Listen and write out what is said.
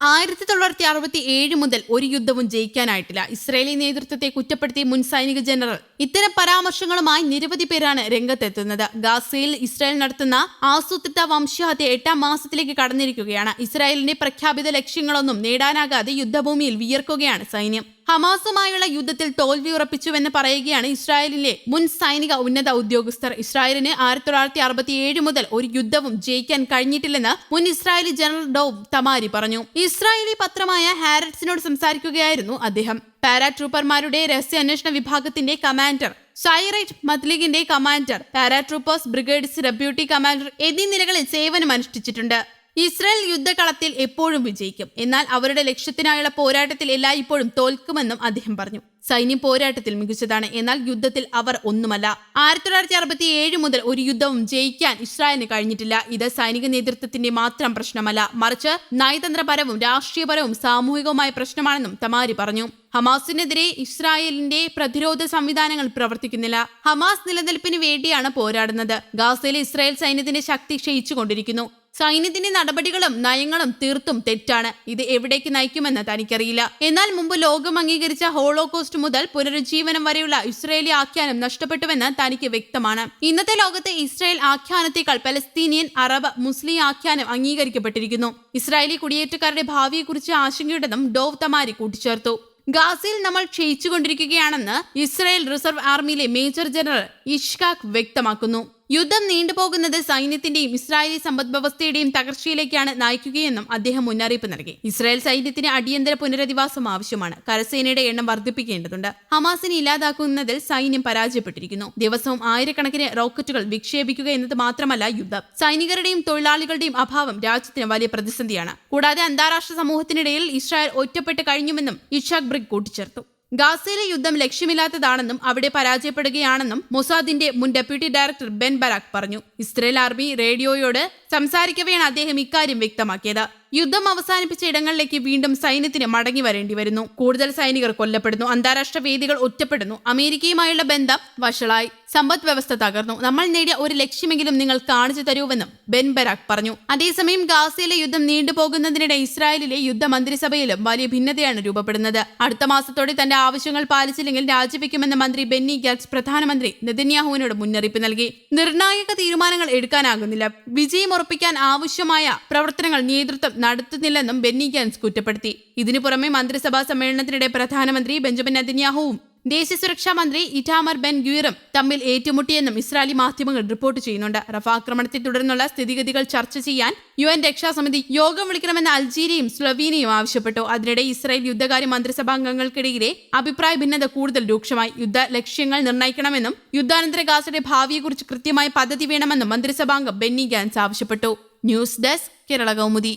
ആയിരത്തി തൊള്ളായിരത്തി അറുപത്തി ഏഴ് മുതൽ ഒരു യുദ്ധവും ജയിക്കാനായിട്ടില്ല. ഇസ്രയേലി നേതൃത്വത്തെ കുറ്റപ്പെടുത്തി മുൻ സൈനിക ജനറൽ. ഇത്തരം പരാമർശങ്ങളുമായി നിരവധി പേരാണ് രംഗത്തെത്തുന്നത്. ഗാസയിൽ ഇസ്രായേൽ നടത്തുന്ന ആസൂത്രിത വംശഹത്യ എട്ടാം മാസത്തിലേക്ക് കടന്നിരിക്കുകയാണ്. ഇസ്രായേലിന്റെ പ്രഖ്യാപിത ലക്ഷ്യങ്ങളൊന്നും നേടാനാകാതെ യുദ്ധഭൂമിയിൽ വിയർക്കുകയാണ് സൈന്യം. ഹമാസുമായുള്ള യുദ്ധത്തിൽ തോൽവി ഉറപ്പിച്ചുവെന്ന് പറയുകയാണ് ഇസ്രായേലിലെ മുൻ സൈനിക ഉന്നത ഉദ്യോഗസ്ഥർ. ഇസ്രായേലിന് ആയിരത്തി തൊള്ളായിരത്തി മുതൽ ഒരു യുദ്ധവും ജയിക്കാൻ കഴിഞ്ഞിട്ടില്ലെന്ന് മുൻ ഇസ്രായേലി ജനറൽ ഡോവ് തമാരി പറഞ്ഞു. ഇസ്രായേലി പത്രമായ ഹാരറ്റ്സിനോട് സംസാരിക്കുകയായിരുന്നു അദ്ദേഹം. പാരാട്രൂപ്പർമാരുടെ രഹസ്യാന്വേഷണ വിഭാഗത്തിന്റെ കമാൻഡർ സൈറൈറ്റ് മത്ലിഗിന്റെ commander paratroopers brigades deputy commander എന്നീ നിലകളിൽ സേവനം അനുഷ്ഠിച്ചിട്ടുണ്ട് ഇസ്രായേൽ യുദ്ധകളത്തിൽ എപ്പോഴും വിജയിക്കും. എന്നാൽ അവരുടെ ലക്ഷ്യത്തിനായുള്ള പോരാട്ടത്തിൽ എല്ലായ്പ്പോഴും തോൽക്കുമെന്നും അദ്ദേഹം പറഞ്ഞു. സൈന്യം പോരാട്ടത്തിൽ മികച്ചതാണ്. എന്നാൽ യുദ്ധത്തിൽ അവർ ഒന്നുമല്ല. ആയിരത്തി തൊള്ളായിരത്തി അറുപത്തി ഏഴ് മുതൽ ഒരു യുദ്ധവും ജയിക്കാൻ ഇസ്രായേലിന് കഴിഞ്ഞിട്ടില്ല. ഇത് സൈനിക നേതൃത്വത്തിന്റെ മാത്രം പ്രശ്നമല്ല. മറിച്ച് നയതന്ത്രപരവും രാഷ്ട്രീയപരവും സാമൂഹികവുമായ പ്രശ്നമാണെന്നും തമാരി പറഞ്ഞു. ഹമാസിനെതിരെ ഇസ്രായേലിന്റെ പ്രതിരോധ സംവിധാനങ്ങൾ പ്രവർത്തിക്കുന്നില്ല. ഹമാസ് നിലനിൽപ്പിന് വേണ്ടിയാണ് പോരാടുന്നത്. ഗാസയിലെ ഇസ്രായേൽ സൈന്യത്തിന്റെ ശക്തി ക്ഷയിച്ചുകൊണ്ടിരിക്കുന്നു. സൈന്യത്തിന്റെ നടപടികളും നയങ്ങളും തീർത്തും തെറ്റാണ്. ഇത് എവിടേക്ക് നയിക്കുമെന്ന് തനിക്കറിയില്ല. എന്നാൽ മുമ്പ് ലോകം അംഗീകരിച്ച ഹോളോകോസ്റ്റ് മുതൽ പുനരുജ്ജീവനം വരെയുള്ള ഇസ്രയേലി ആഖ്യാനം നഷ്ടപ്പെട്ടുവെന്ന് തനിക്ക് വ്യക്തമാണ്. ഇന്നത്തെ ലോകത്തെ ഇസ്രായേൽ ആഖ്യാനത്തേക്കാൾ പലസ്തീനിയൻ അറബ് മുസ്ലിം ആഖ്യാനം അംഗീകരിക്കപ്പെട്ടിരിക്കുന്നു. ഇസ്രായേലി കുടിയേറ്റക്കാരുടെ ഭാവിയെക്കുറിച്ച് ആശങ്കയുണ്ടെന്നും ഡോവ് തമാരി കൂട്ടിച്ചേർത്തു. ഗാസയിൽ നമ്മൾ ക്ഷയിച്ചുകൊണ്ടിരിക്കുകയാണെന്ന് ഇസ്രായേൽ റിസർവ് ആർമിയിലെ മേജർ ജനറൽ ഇഷ്കാഖ് വ്യക്തമാക്കുന്നു. യുദ്ധം നീണ്ടുപോകുന്നത് സൈന്യത്തിന്റെയും ഇസ്രായേലി സമ്പദ് വ്യവസ്ഥയുടെയും തകർച്ചയിലേക്കാണ് നയിക്കുകയെന്നും അദ്ദേഹം മുന്നറിയിപ്പ് നൽകി. ഇസ്രായേൽ സൈന്യത്തിന് അടിയന്തര പുനരധിവാസം ആവശ്യമാണ്. കരസേനയുടെ എണ്ണം വർദ്ധിപ്പിക്കേണ്ടതുണ്ട്. ഹമാസിനെ ഇല്ലാതാക്കുന്നതിൽ സൈന്യം പരാജയപ്പെട്ടിരിക്കുന്നു. ദിവസവും ആയിരക്കണക്കിന് റോക്കറ്റുകൾ വിക്ഷേപിക്കുക എന്നത് മാത്രമല്ല യുദ്ധം. സൈനികരുടെയും തൊഴിലാളികളുടെയും അഭാവം രാജ്യത്തിന് വലിയ പ്രതിസന്ധിയാണ്. കൂടാതെ അന്താരാഷ്ട്ര സമൂഹത്തിനിടയിൽ ഇസ്രായേൽ ഒറ്റപ്പെട്ട് കഴിഞ്ഞുമെന്നും ഇഷാഖ് ബ്രിഗ് കൂട്ടിച്ചേർത്തു. ഗാസയിലെ യുദ്ധം ലക്ഷ്യമില്ലാത്തതാണെന്നും അവിടെ പരാജയപ്പെടുകയാണെന്നും മൊസാദിന്റെ മുൻ ഡെപ്യൂട്ടി ഡയറക്ടർ ബെൻ ബരാക് പറഞ്ഞു. ഇസ്രയേൽ ആർമി റേഡിയോയോട് സംസാരിക്കവെയാണ് അദ്ദേഹം ഇക്കാര്യം വ്യക്തമാക്കിയത്. യുദ്ധം അവസാനിപ്പിച്ച ഇടങ്ങളിലേക്ക് വീണ്ടും സൈന്യത്തിന് മടങ്ങി വരേണ്ടി വരുന്നു. കൂടുതൽ സൈനികർ കൊല്ലപ്പെടുന്നു. അന്താരാഷ്ട്ര വേദികൾ ഒറ്റപ്പെടുന്നു. അമേരിക്കയുമായുള്ള ബന്ധം വഷളായി. സമ്പദ് വ്യവസ്ഥ തകർന്നു. നമ്മൾ നേടിയ ഒരു ലക്ഷ്യമെങ്കിലും നിങ്ങൾ കാണിച്ചു തരൂവെന്നും ബെൻ ബരാക് പറഞ്ഞു. അതേസമയം ഗാസയിലെ യുദ്ധം നീണ്ടുപോകുന്നതിനിടെ ഇസ്രായേലിലെ യുദ്ധ മന്ത്രിസഭയിലും വലിയ ഭിന്നതയാണ് രൂപപ്പെടുന്നത്. അടുത്ത മാസത്തോടെ തന്റെ ആവശ്യങ്ങൾ പാലിച്ചില്ലെങ്കിൽ രാജിവെക്കുമെന്ന് മന്ത്രി ബെന്നി ഗാറ്റ്സ് പ്രധാനമന്ത്രി നെതന്യാഹുവിനോട് മുന്നറിയിപ്പ് നൽകി. നിർണായക തീരുമാനങ്ങൾ എടുക്കാനാകുന്നില്ല. വിജയം ഉറപ്പിക്കാൻ ആവശ്യമായ പ്രവർത്തനങ്ങൾ നേതൃത്വം നടത്തുന്നില്ലെന്നും ബെന്നി ഗാൻസ് കുറ്റപ്പെടുത്തി. ഇതിനു പുറമെ മന്ത്രിസഭാ സമ്മേളനത്തിനിടെ പ്രധാനമന്ത്രി ബെഞ്ചമിൻ നെതന്യാഹുവും ദേശീയ സുരക്ഷാ മന്ത്രി ഇറ്റാമർ ബെൻ ഗ്യൂറും തമ്മിൽ ഏറ്റുമുട്ടിയെന്നും ഇസ്രായേലി മാധ്യമങ്ങൾ റിപ്പോർട്ട് ചെയ്യുന്നുണ്ട്. റഫ ആക്രമണത്തെ തുടർന്നുള്ള സ്ഥിതിഗതികൾ ചർച്ച ചെയ്യാൻ യു എൻ രക്ഷാസമിതി യോഗം വിളിക്കണമെന്ന് അൽജീരിയയും സ്ലൊവീനിയയും ആവശ്യപ്പെട്ടു. അതിനിടെ ഇസ്രായേൽ യുദ്ധകാര്യ മന്ത്രിസഭാംഗങ്ങൾക്കിടയിലെ അഭിപ്രായ ഭിന്നത കൂടുതൽ രൂക്ഷമായി. യുദ്ധ ലക്ഷ്യങ്ങൾ നിർണയിക്കണമെന്നും യുദ്ധാനന്തര ഗാസയുടെ ഭാവിയെക്കുറിച്ച് കൃത്യമായ പദ്ധതി വേണമെന്നും മന്ത്രിസഭാംഗം ബെന്നി ഗാൻസ് ആവശ്യപ്പെട്ടു. News desk Kerala Kaumudi.